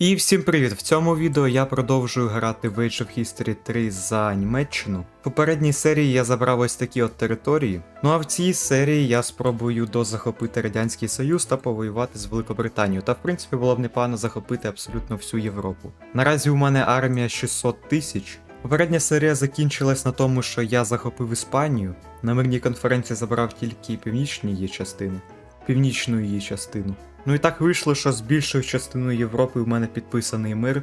І всім привіт! В цьому відео я продовжую грати в Age of History 3 за Німеччину. В попередній серії я забрав ось такі от території. Ну а в цій серії я спробую дозахопити Радянський Союз та повоювати з Великобританією. Та в принципі було б непогано захопити абсолютно всю Європу. Наразі у мене армія 600 тисяч. Попередня серія закінчилась на тому, що я захопив Іспанію. На мирній конференції забрав тільки північні її частини, північну її частину. Ну і так вийшло, що з більшою частиною Європи в мене підписаний мир.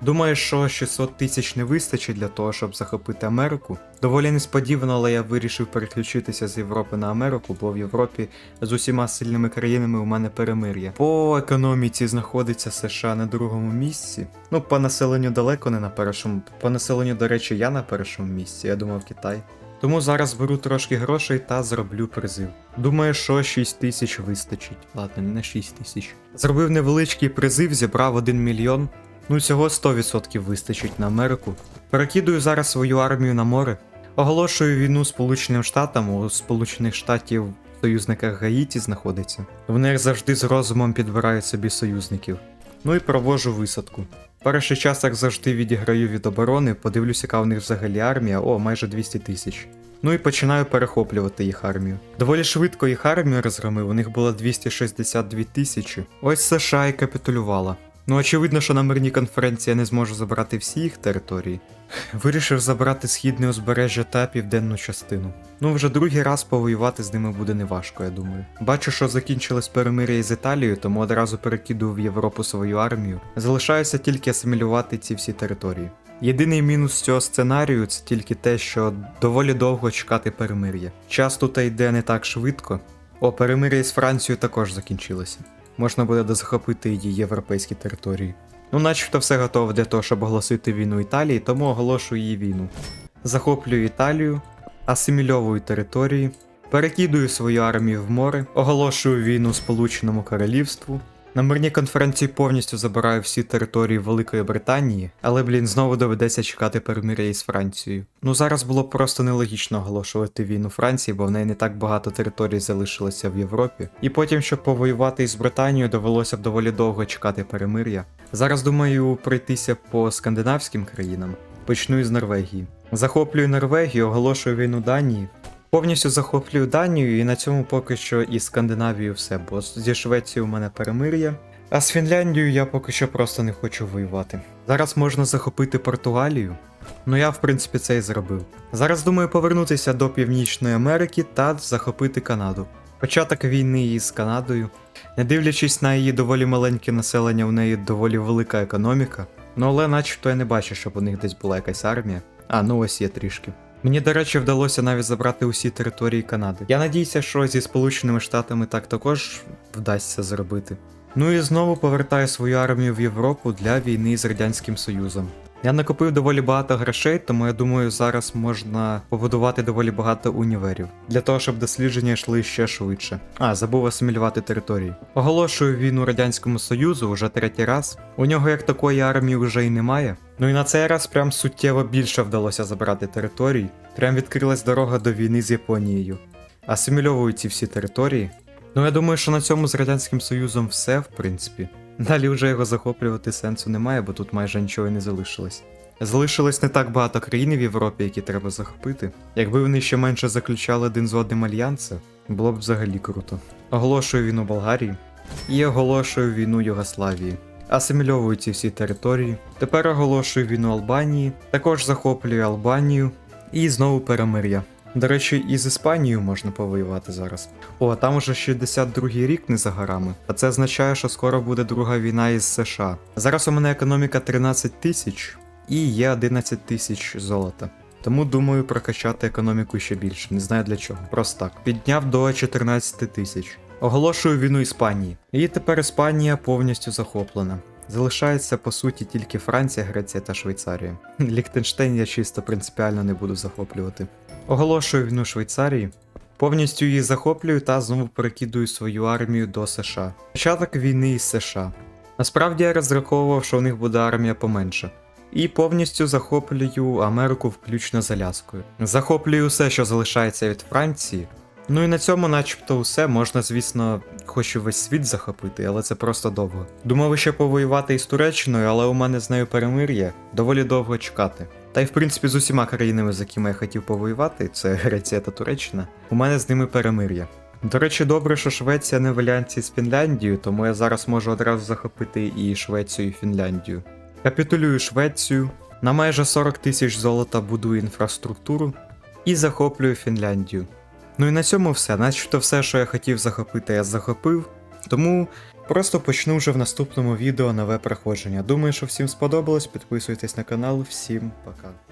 Думаю, що 600 тисяч не вистачить для того, щоб захопити Америку. Доволі несподівано, але я вирішив переключитися з Європи на Америку, бо в Європі з усіма сильними країнами у мене перемир'я. По економіці знаходиться США на другому місці. Ну, по населенню далеко не на першому. По населенню, до речі, я на першому місці, я думав Китай. Тому зараз беру трошки грошей та зроблю призив. Думаю, що 6 тисяч вистачить. Ладно, не 6 тисяч. Зробив невеличкий призив, зібрав 1 мільйон. Ну, цього 100% вистачить на Америку. Перекидую зараз свою армію на море. Оголошую війну Сполученим Штатам. У Сполучених Штатів в союзниках Гаїті знаходиться. Вони як завжди з розумом підбирають собі союзників. Ну і провожу висадку. Перший час, як завжди, відіграю від оборони, подивлюся, яка у них взагалі армія, о, майже 200 тисяч. Ну і починаю перехоплювати їх армію. Доволі швидко їх армію розгромив, у них було 262 тисячі. Ось США і капітулювала. Ну, очевидно, що на мирній конференції я не зможу забрати всі їх території. Вирішив забрати східне узбережжя та південну частину. Ну, вже другий раз повоювати з ними буде неважко, я думаю. Бачу, що закінчилось перемир'я з Італією, тому одразу перекидую в Європу свою армію. Залишається тільки асимілювати ці всі території. Єдиний мінус цього сценарію це тільки те, що доволі довго чекати перемир'я. Час тут йде не так швидко. О, перемир'я з Францією також закінчилося. Можна буде дозахопити її європейські території. Ну, начебто все готово для того, щоб оголосити війну Італії, тому оголошую її війну. Захоплюю Італію, асимільовую території, перекидую свою армію в море, оголошую війну Сполученому Королівству. На мирній конференції повністю забираю всі території Великої Британії, але, блін, знову доведеться чекати перемир'я із Францією. Ну зараз було просто нелогічно оголошувати війну Франції, бо в неї не так багато територій залишилося в Європі. І потім, щоб повоювати із Британією, довелося б доволі довго чекати перемир'я. Зараз думаю пройтися по скандинавським країнам. Почну із Норвегії. Захоплюю Норвегію, оголошую війну Данії. Повністю захоплюю Данію і на цьому поки що із Скандинавією все, бо зі Швецією у мене перемир'я. А з Фінляндією я поки що просто не хочу воювати. Зараз можна захопити Португалію. Ну я в принципі це і зробив. Зараз думаю повернутися до Північної Америки та захопити Канаду. Початок війни із Канадою. Не дивлячись на її доволі маленьке населення, у неї доволі велика економіка. Ну але начебто я не бачу, щоб у них десь була якась армія. А, ну ось є трішки. Мені, до речі, вдалося навіть забрати усі території Канади. Я надіюся, що зі Сполученими Штатами так також вдасться зробити. Ну і знову повертаю свою армію в Європу для війни з Радянським Союзом. Я накопив доволі багато грошей, тому я думаю, зараз можна побудувати доволі багато універів для того, щоб дослідження йшли ще швидше. А, забув асимілювати території. Оголошую війну Радянському Союзу уже третій раз. У нього як такої армії вже й немає. Ну і на цей раз прям суттєво більше вдалося забрати територій. Прям відкрилась дорога до війни з Японією. Асимільовую ці всі території. Ну я думаю, що на цьому з Радянським Союзом все, в принципі. Далі вже його захоплювати сенсу немає, бо тут майже нічого не залишилось. Залишилось не так багато країн в Європі, які треба захопити. Якби вони ще менше заключали один з одним альянси, було б взагалі круто. Оголошую війну Болгарії і оголошую війну Югославії. Асимільовую ці всі території. Тепер оголошую війну Албанії, також захоплюю Албанію і знову перемир'я. До речі, і з Іспанією можна повоювати зараз. О, там уже 62-й рік не за горами. А це означає, що скоро буде друга війна із США. Зараз у мене економіка 13 тисяч і є 11 тисяч золота. Тому думаю прокачати економіку ще більше, не знаю для чого. Просто так. Підняв до 14 тисяч. Оголошую війну Іспанії. І тепер Іспанія повністю захоплена. Залишається по суті тільки Франція, Греція та Швейцарія. Ліхтенштейн я чисто принципіально не буду захоплювати. Оголошую війну Швейцарії. Повністю її захоплюю та знову перекидую свою армію до США. Початок війни із США. Насправді я розраховував, що у них буде армія поменше. І повністю захоплюю Америку включно з Аляскою. Захоплюю все, що залишається від Франції. Ну і на цьому, начебто, усе. Можна, звісно, хочу весь світ захопити, але це просто довго. Думав ще повоювати із Туреччиною, але у мене з нею перемир'я доволі довго чекати. Та й в принципі з усіма країнами, з якими я хотів повоювати, це Греція та Туреччина, у мене з ними перемир'я. До речі, добре, що Швеція не в альянсі з Фінляндією, тому я зараз можу одразу захопити і Швецію, і Фінляндію. Капітулюю Швецію, на майже 40 тисяч золота будую інфраструктуру і захоплюю Фінляндію. Ну і на цьому все. Начебто все, що я хотів захопити, я захопив. Тому просто почну вже в наступному відео нове проходження. Думаю, що всім сподобалось. Підписуйтесь на канал. Всім пока.